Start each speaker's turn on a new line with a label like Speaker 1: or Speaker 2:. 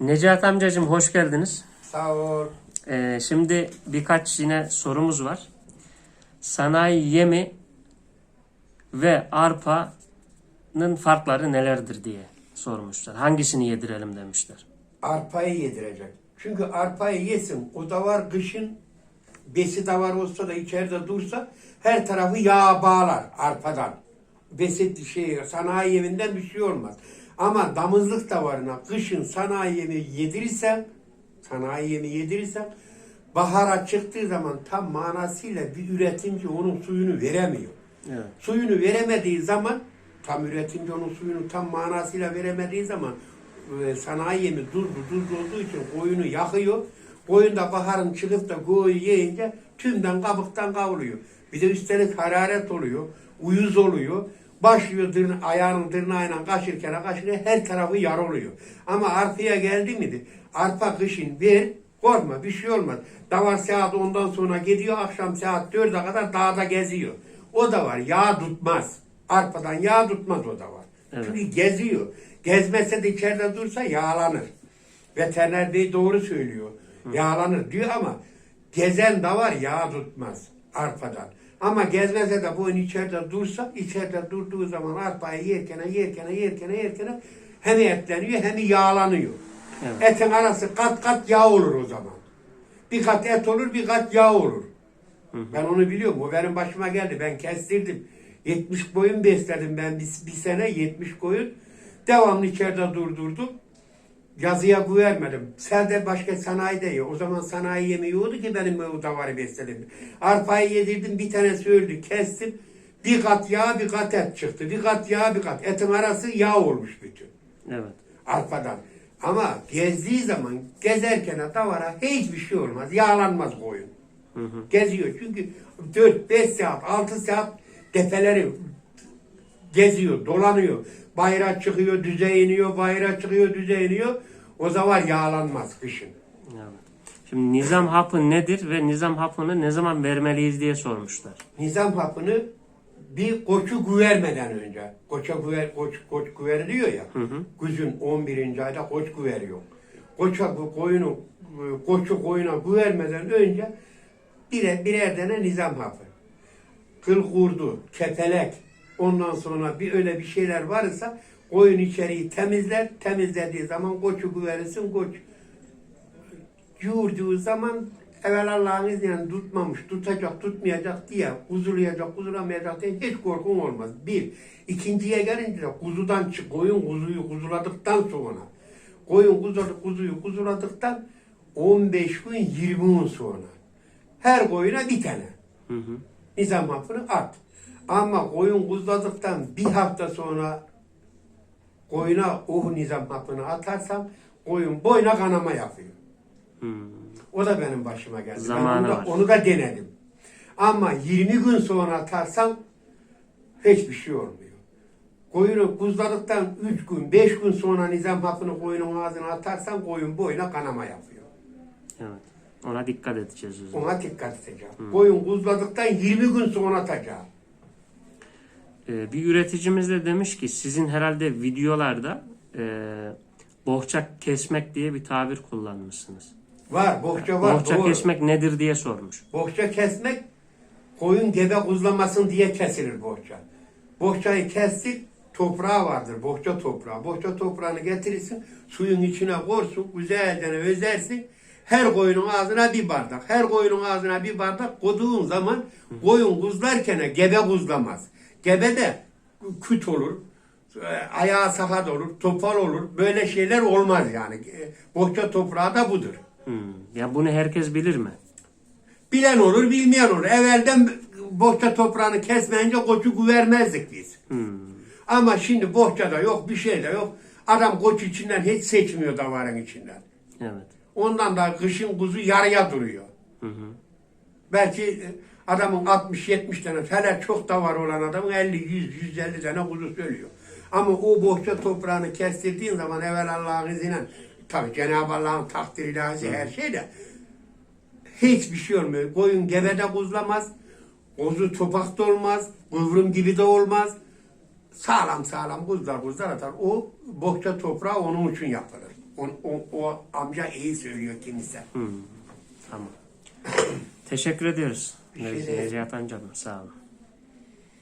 Speaker 1: Necati amcacığım hoş geldiniz.
Speaker 2: Sağ ol.
Speaker 1: Ee, şimdi birkaç yine sorumuz var. Sanayi yemi ve arpanın farkları nelerdir diye sormuşlar. Hangisini yedirelim demişler.
Speaker 2: Arpayı yedirecek. Çünkü arpayı yesin. O da var kışın besi de var olsa da içeride dursa her tarafı yağ bağlar arpadan. Besi şey sanayi yeminden bir şey olmaz. Ama damızlık davarına kışın sanayi yemi yedirirsen sanayi yemi yedirirsen bahara çıktığı zaman tam manasıyla bir üretimci onun suyunu veremiyor.
Speaker 1: Evet.
Speaker 2: Suyunu veremediği zaman tam üretimci onun suyunu tam manasıyla veremediği zaman e, sanayi yemi tuzlu tuzlu olduğu için koyunu yakıyor. Koyun da baharın çıkıp da koyu yiyince tümden kabuktan kavruluyor. Bir de üstelik hararet oluyor. Uyuz oluyor. Başlıyor dırna, ayağının tırnağıyla kaşırken kaşırken her tarafı yar oluyor. Ama arpaya geldi miydi? Arpa kışın ver, korkma bir şey olmaz. Davar saat ondan sonra gidiyor, akşam saat 4'e kadar dağda geziyor. O da var, yağ tutmaz. Arpadan yağ tutmaz o da var.
Speaker 1: Evet.
Speaker 2: Çünkü geziyor. Gezmese de içeride dursa yağlanır. Veteriner bey doğru söylüyor. Yağlanır diyor ama gezen de var yağ tutmaz arpadan. Ama gezmese de boyun içeride dursa, içeride durduğu zaman arpayı yerken, yerken, yerken, yerken hem etleniyor hem yağlanıyor.
Speaker 1: Evet.
Speaker 2: Etin arası kat kat yağ olur o zaman. Bir kat et olur, bir kat yağ olur. Ben onu biliyorum. O benim başıma geldi. Ben kestirdim. 70 koyun besledim ben bir, bir sene 70 koyun. Devamlı içeride durdurdum. Yazıya güvermedim. Sen de başka sanayide ye. O zaman sanayi yemi yoktu ki benim o davarı besledim. Arpayı yedirdim bir tanesi öldü. Kestim. Bir kat yağ bir kat et çıktı. Bir kat yağ bir kat. Etin arası yağ olmuş bütün
Speaker 1: Evet.
Speaker 2: arpadan. Ama gezdiği zaman gezerken davara hiçbir şey olmaz. Yağlanmaz koyun.
Speaker 1: Hı hı.
Speaker 2: Geziyor çünkü 4-5 saat, 6 saat tepeleri geziyor, dolanıyor. Bayrağa çıkıyor, düze iniyor, bayrağa çıkıyor, düze iniyor. O zaman yağlanmaz kışın.
Speaker 1: Evet. Şimdi nizam hapı nedir ve nizam hapını ne zaman vermeliyiz diye sormuşlar.
Speaker 2: Nizam hapını bir koçu güvermeden önce, koça güver, koç, koç güveriliyor ya,
Speaker 1: Hı hı.
Speaker 2: kuzun 11. ayda koç güveriyor. Koça bu koyunu, koçu koyuna güvermeden önce birer, birer tane nizam hapı. Kıl kurdu, kepelek, ondan sonra bir öyle bir şeyler varsa koyun içeriği temizler, temizlediği zaman koçu güverirsin, koç yoğurduğu zaman evvel Allah'ın izniyle tutmamış, tutacak, tutmayacak diye, kuzulayacak, kuzulamayacak diye hiç korkun olmaz. Bir. ikinciye gelince de kuzudan çık, koyun kuzuyu kuzuladıktan sonra, koyun kuzuyu, kuzuyu kuzuladıktan 15 gün 20 gün sonra her koyuna bir tane
Speaker 1: Hı hı.
Speaker 2: nizam hapını at. Ama koyun kuzladıktan bir hafta sonra koyuna o nizam hapını atarsan koyun boyuna kanama yapıyor.
Speaker 1: Hı.
Speaker 2: O da benim başıma geldi.
Speaker 1: Zamanı
Speaker 2: ben onu
Speaker 1: var.
Speaker 2: da, onu da denedim. Ama 20 gün sonra atarsam hiçbir şey olmuyor. Koyunu kuzladıktan 3 gün, 5 gün sonra nizam hapını koyunun ağzına atarsan koyun boyuna kanama yapıyor.
Speaker 1: Evet. Ona dikkat edeceğiz.
Speaker 2: Ona dikkat edeceğim. Koyun kuzladıktan 20 gün sonra atacağım.
Speaker 1: Ee, bir üreticimiz de demiş ki sizin herhalde videolarda e, bohça kesmek diye bir tabir kullanmışsınız.
Speaker 2: Var, bohça var.
Speaker 1: bohça
Speaker 2: doğru.
Speaker 1: kesmek nedir diye sormuş.
Speaker 2: Bohça kesmek koyun gebe kuzlamasın diye kesilir bohça. Bohçayı kestik, toprağı vardır, bohça toprağı. Bohça toprağını getirirsin, suyun içine korsun, güzelce özersin. Her koyunun ağzına bir bardak, her koyunun ağzına bir bardak koyduğun zaman koyun kuzlarken gebe kuzlamaz. Gebe de küt olur, e, ayağı sakat olur, topal olur. Böyle şeyler olmaz yani. E, Bohça toprağı da budur.
Speaker 1: Hmm. Ya bunu herkes bilir mi?
Speaker 2: Bilen olur, bilmeyen olur. Evvelden bohça toprağını kesmeyince koçu güvermezdik biz.
Speaker 1: Hmm.
Speaker 2: Ama şimdi bohçada yok, bir şey de yok. Adam koç içinden hiç seçmiyor davarın içinden.
Speaker 1: Evet.
Speaker 2: Ondan da kışın kuzu yarıya duruyor.
Speaker 1: Hı hı.
Speaker 2: Belki e, adamın 60-70 tane, hele çok davar olan adamın 50-100-150 tane kuzu söylüyor. Ama o bohça toprağını kestirdiğin zaman evvel Allah'ın izniyle, tabii Cenab-ı Allah'ın takdiri ilahi her şey de hiçbir şey olmuyor. Koyun gebede kuzlamaz, kuzu topakta olmaz, kıvrım gibi de olmaz. Sağlam sağlam kuzlar kuzlar atar. O bohça toprağı onun için yapılır. O, o, o amca iyi söylüyor kendisi.
Speaker 1: Hmm, tamam. Teşekkür ediyoruz.
Speaker 2: Şey değil.
Speaker 1: Necati amcam sağ olun.